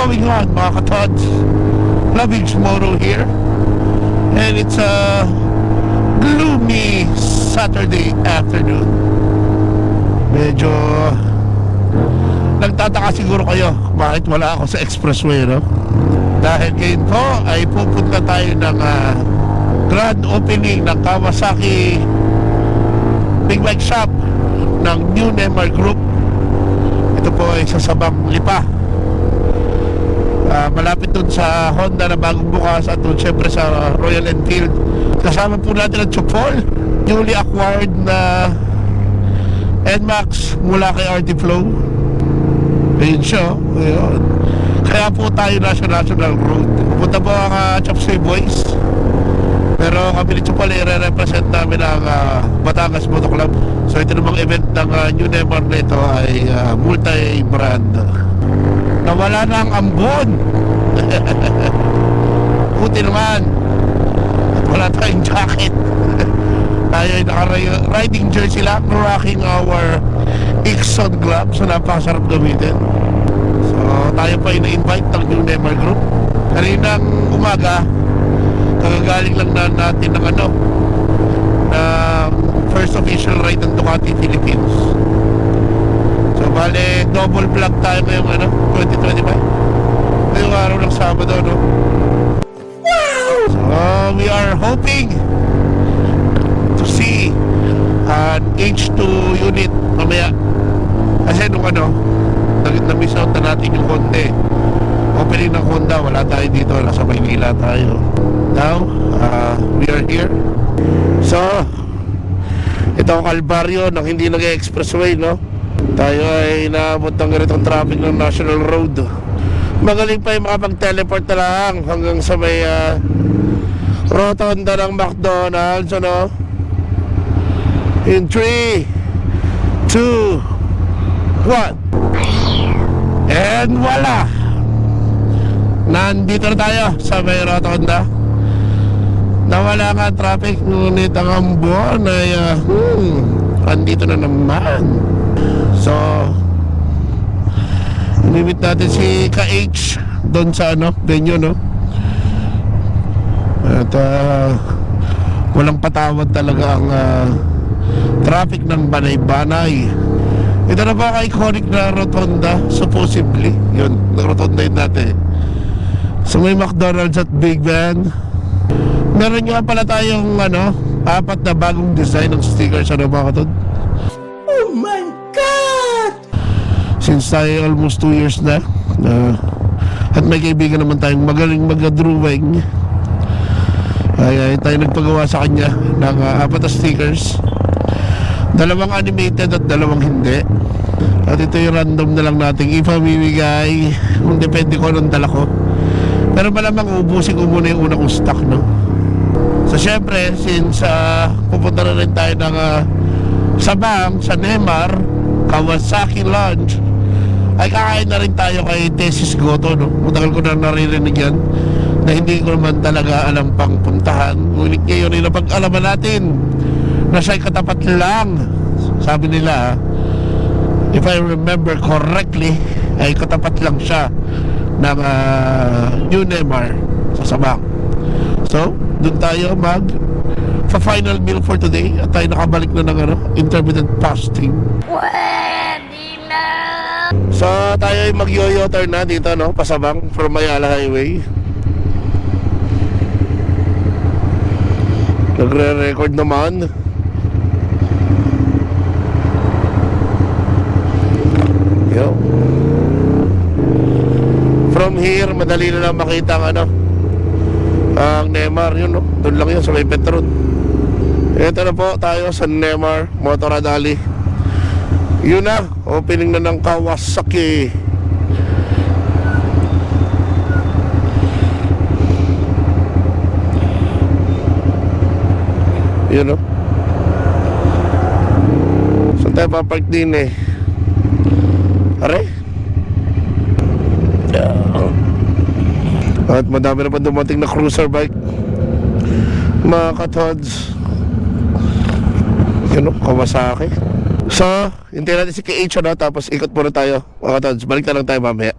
going on mga katods? Lovings Moto here. And it's a gloomy Saturday afternoon. Medyo nagtataka siguro kayo bakit wala ako sa expressway, no? Dahil ngayon po ay pupunta tayo ng ah, grand opening ng Kawasaki Big Bike Shop ng New Neymar Group. Ito po ay sa Sabang Lipa. Ah, malapit dun sa Honda na bagong bukas at dun syempre sa Royal Enfield. Kasama po natin ang Chupol, newly acquired na NMAX mula kay RT Flow. Ayun siya, oh. ayun. Kaya po tayo nasa National Road. Punta po ang uh, Chopsay Boys. Pero kami ni Chupol ay re-represent namin ang ah, Batangas Moto Club. So ito namang event ng ah, New Neymar na ay ah, multi-brand. Nawala na ang ambon. Buti naman. At wala tayong jacket. Tayo ay naka-riding jersey lang, rocking our Ixon gloves na napakasarap gamitin. So tayo pa ay na-invite ng New Neymar Group. Kaninang umaga, kagagaling lang na natin ng ano, ng first official ride ng Ducati Philippines. Bale, double vlog tayo ngayong ano, 2025. Ngayong araw ng Sabado, no? So we are hoping to see an H2 unit mamaya. Kasi nung ano, nag- na-miss out na natin yung konti. Opening ng Honda, wala tayo dito. Nasa Maynila tayo. Now, uh, we are here. So, ito ang kalbaryo ng hindi nag-expressway, no? Tayo ay naabot ng ganitong traffic ng National Road. Magaling pa yung makapag-teleport na lang hanggang sa may ah, rotonda ng McDonald's, ano? In 3, 2, 1. And wala! Nandito na tayo sa may rotonda. Nawala nga traffic, ngunit ang ambon ay, ah, hmm, andito na naman. So, Nimit natin si Ka-H doon sa ano, venue, no? At ah, walang patawad talaga ang ah, traffic ng banay-banay. Ito na ba iconic na rotonda? Supposedly. Yun, rotonda yun natin. So may McDonald's at Big Ben. Meron nga pala tayong ano, apat na bagong design ng stickers ano mga katod. Oh since tayo almost 2 years na na at may kaibigan naman tayong magaling mag-drawing. Ay, ay tayo nagpagawa sa kanya ng uh, apat na stickers. Dalawang animated at dalawang hindi. At ito yung random na lang nating ipamimigay. Kung depende ko anong dala ko. Pero malamang ubusin ko muna yung unang kong stock no? So syempre since uh, pupunta na rin tayo ng uh, Sabang sa Nemar Kawasaki Lounge ay kakain na rin tayo kay Tesis Goto no? matagal ko na naririnig yan na hindi ko naman talaga alam pang puntahan. Ngunit ngayon ay napag-alaman natin na siya'y katapat lang. Sabi nila if I remember correctly ay katapat lang siya ng uh, New Neymar sa Sabang. So doon tayo mag sa final meal for today. At tayo nakabalik na ng ano, intermittent fasting. Na! So tayo ay mag-yo-yo turn na dito no, pasabang from Mayala Highway. Nagre-record naman. Yo. From here, madali na lang makita ang ano, ang Neymar yun no. Doon lang yun sa may Petron. Ito na po tayo sa Neymar Motoradali. Yun na, opening na ng Kawasaki. Yun o. Saan tayo papark din eh? Are? At madami na pa dumating na cruiser bike. Mga katods. Yun o, Kawasaki. So, hintayin natin si KH ano, tapos ikot muna tayo. Mga katods, balik na lang tayo mamaya.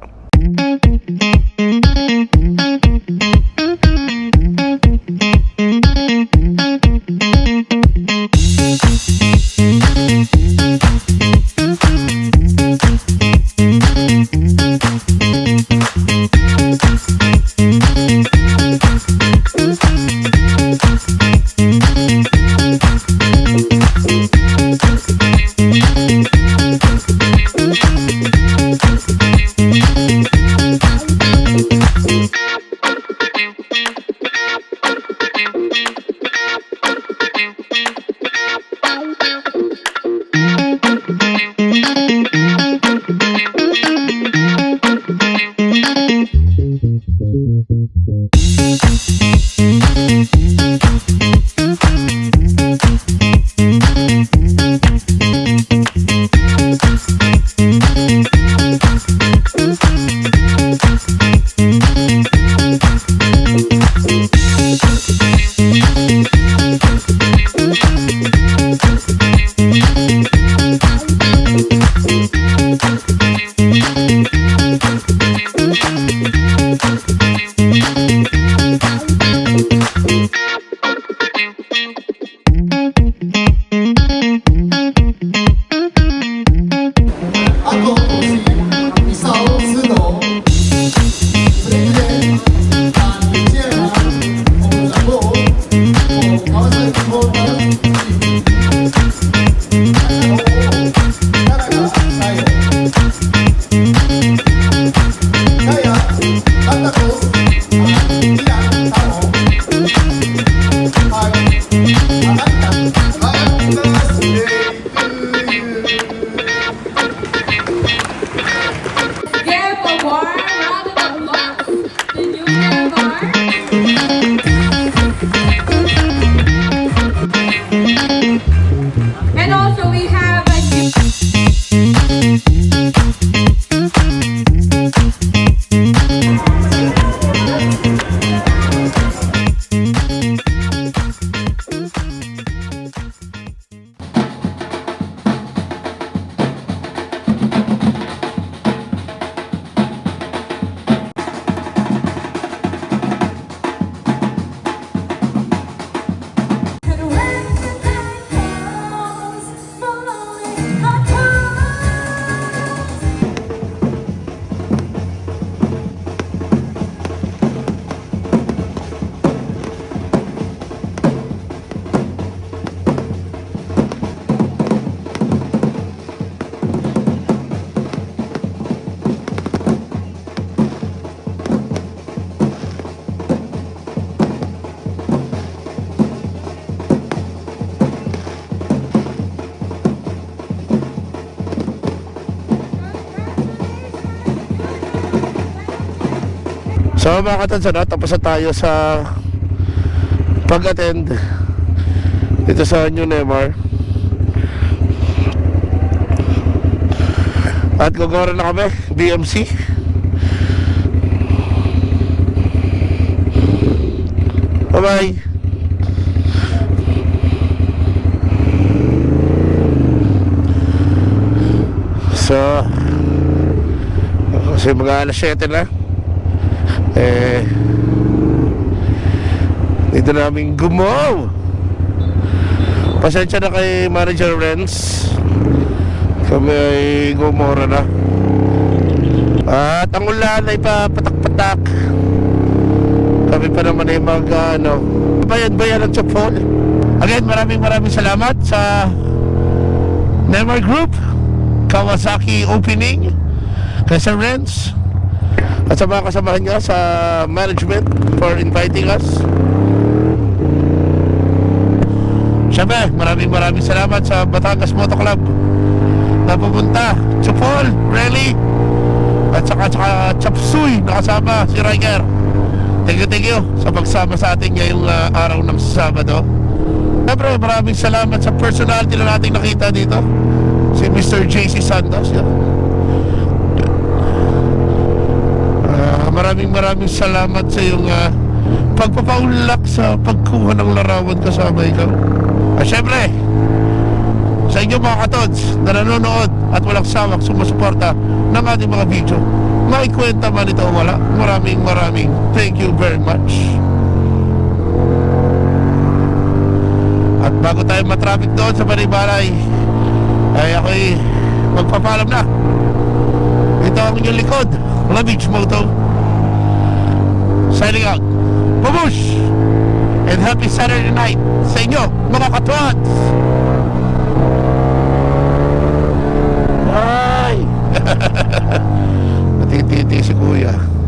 Give a So mga katansan, no, tapos na tayo sa pag-attend dito sa New Nemar. At gagawin na kami, BMC. Bye-bye. So, kasi mga alas 7 na eh dito namin gumaw. Pasensya na kay manager Renz. Kami ay gumora na. At ang ulan ay papatak-patak. Kami pa naman ay mag ano bayan-bayan ng Chapol. Again maraming maraming salamat sa Neymar Group Kawasaki Opening kay Sir Renz at sa mga kasamahan niya sa management for inviting us. Siyempre, maraming maraming salamat sa Batangas Moto Club na pupunta. Chupol, Rally, at saka, saka Chapsuy, nakasama si Riker. Thank you, thank you sa pagsama sa atin ngayong uh, araw ng Sabado. Siyempre, maraming salamat sa personality na nating nakita dito. Si Mr. JC Santos. Yan. Maraming maraming salamat sa iyong ah, pagpapaunlak sa pagkuha ng larawan kasama ikaw. At syempre, sa inyo mga katods na nanonood at walang sawak sumusuporta ng ating mga video. may kwenta man ito o wala. Maraming maraming thank you very much. At bago tayo matraffic doon sa Baribalay, ay ako'y magpapalam na. Ito ang inyong likod, Lamig Moto signing out. Babush! And happy Saturday night sa inyo, mga katwats! Ay! Natititi si Kuya.